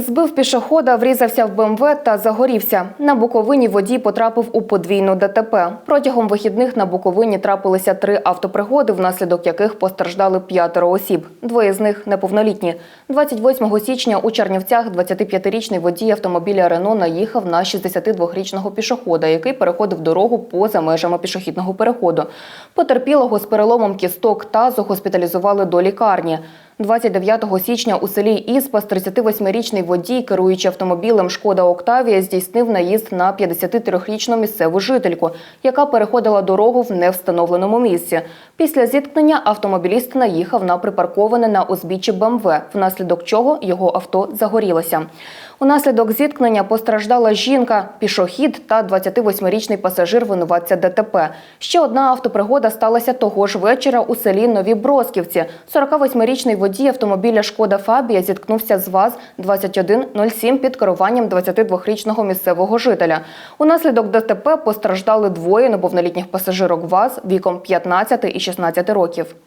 Збив пішохода, врізався в БМВ та загорівся. На Буковині водій потрапив у подвійну ДТП. Протягом вихідних на Буковині трапилися три автопригоди, внаслідок яких постраждали п'ятеро осіб. Двоє з них неповнолітні. 28 січня у Чернівцях 25-річний водій автомобіля Рено наїхав на 62-річного пішохода, який переходив дорогу поза межами пішохідного переходу. Потерпілого з переломом кісток тазу госпіталізували до лікарні. 29 січня у селі Іспас 38-річний водій, керуючи автомобілем Шкода Октавія, здійснив наїзд на 53-річну місцеву жительку, яка переходила дорогу в невстановленому місці. Після зіткнення автомобіліст наїхав на припарковане на узбіччі БМВ, внаслідок чого його авто загорілося. Унаслідок зіткнення постраждала жінка, пішохід та 28-річний пасажир винуватця ДТП. Ще одна автопригода сталася того ж вечора у селі Нові Бросківці. 48-річний водій автомобіля Шкода Фабія зіткнувся з ВАЗ-2107 під керуванням 22-річного місцевого жителя. Унаслідок ДТП постраждали двоє неповнолітніх пасажирок ВАЗ віком 15 і 16 років.